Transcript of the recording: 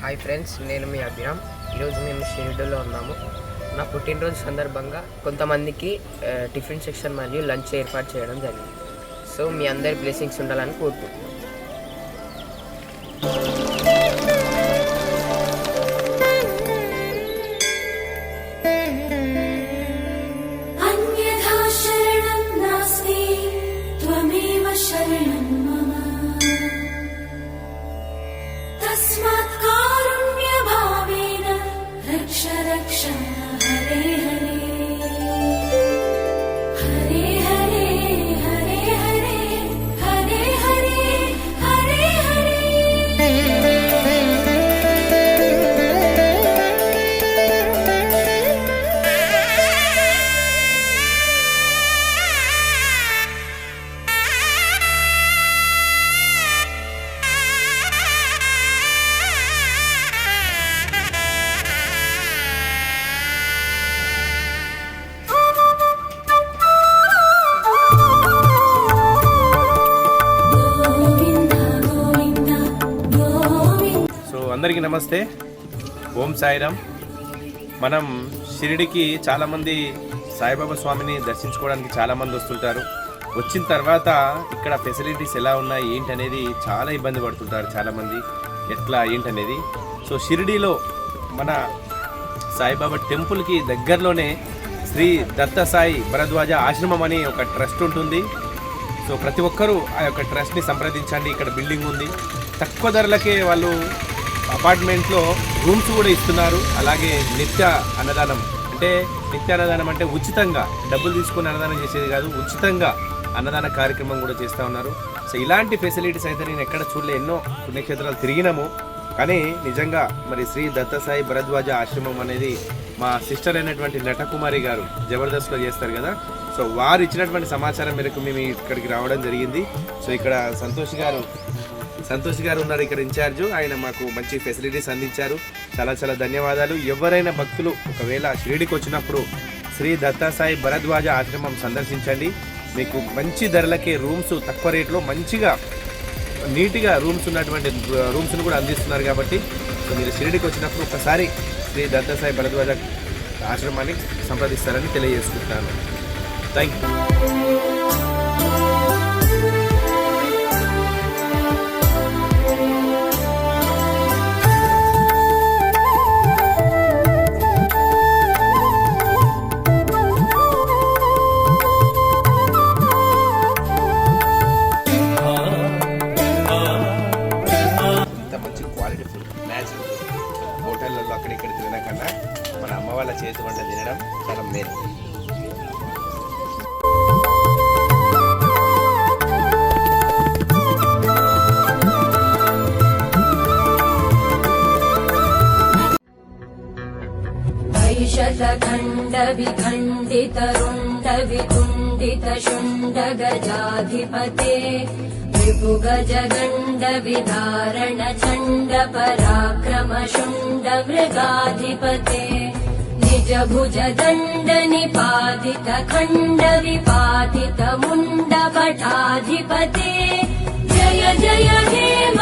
Hi friends నేను మీ అభిరామ్. ఈరోజు మేము షిరిడలో ఉన్నాము. నా పుట్టినరోజు సందర్భంగా కొంతమందికి టిఫిన్ సెక్షన్ మరియు లంచ్ ఏర్పాటు చేయడం జరిగింది. సో మీ అందరి బ్లెస్సింగ్స్ ఉండాలని కోరుకుంటున్నాను smile. అందరికీ నమస్తే. ఓం సాయిరామ్. మనం షిరిడికి చాలామంది సాయిబాబా స్వామిని దర్శించుకోవడానికి చాలామంది వస్తుంటారు. వచ్చిన తర్వాత ఇక్కడ ఫెసిలిటీస్ ఎలా ఉన్నాయి ఏంటి అనేది చాలా ఇబ్బంది పడుతుంటారు చాలామంది. ఎట్లా ఏంటి అనేది సో షిరిడిలో మన సాయిబాబా టెంపుల్కి దగ్గరలోనే శ్రీ దత్త సాయి భరద్వాజ ఆశ్రమం అని ఒక ట్రస్ట్ ఉంటుంది. సో ప్రతి ఒక్కరూ ఆ యొక్క ట్రస్ట్ని సంప్రదించండి. ఇక్కడ బిల్డింగ్ ఉంది. తక్కువ ధరలకే వాళ్ళు అపార్ట్మెంట్లో రూమ్స్ కూడా ఇస్తున్నారు. అలాగే నిత్య అన్నదానం. అంటే నిత్య అన్నదానం అంటే ఉచితంగా డబ్బులు తీసుకుని అన్నదానం చేసేది కాదు ఉచితంగా అన్నదాన కార్యక్రమం కూడా చేస్తూ ఉన్నారు. సో ఇలాంటి ఫెసిలిటీస్ అయితే నేను ఎక్కడ చూడలే. ఎన్నో పుణ్యక్షేత్రాలు తిరిగినాము. కానీ నిజంగా మరి శ్రీ దత్తసాయి భరద్వాజ ఆశ్రమం అనేది మా సిస్టర్ అయినటువంటి నటకుమారి గారు జబర్దస్త్లో చేస్తారు కదా. సో వారు ఇచ్చినటువంటి సమాచారం మేరకు మేము ఇక్కడికి రావడం జరిగింది. సో ఇక్కడ సంతోష్ గారు సంతోష్ గారు ఉన్నారు ఇక్కడ ఇన్ఛార్జ్ ఆయన మాకు మంచి ఫెసిలిటీస్ అందించారు. చాలా చాలా ధన్యవాదాలు. ఎవరైనా భక్తులు ఒకవేళ షిరిడికి వచ్చినప్పుడు శ్రీ దత్తాసాయి భరద్వాజ ఆశ్రమం సందర్శించండి. మీకు మంచి ధరలకే రూమ్స్ తక్కువ రేట్లో మంచిగా నీట్గా రూమ్స్ ఉన్నటువంటి రూమ్స్ను కూడా అందిస్తున్నారు కాబట్టి మీరు షిరిడికి వచ్చినప్పుడు ఒకసారి శ్రీ దత్తసాయి భరద్వాజ ఆశ్రమాన్ని సంప్రదిస్తారని తెలియజేసుకుంటాను. థ్యాంక్ యూ హోటళ్ళల్లో అక్కడ ఇక్కడ తినకుండా మన అమ్మ వాళ్ళ చేతి వంట తినడం చాలా మేలు खण्ड विखण्डित रुण्ड विकुण्डित शुण्ड गजाधिपते विभुगजगण्ड विधारण चण्ड परा मृगाधिपते निज भुज दण्ड निपातित खण्ड विपातित मुण्ड पटाधिपते जय जय देव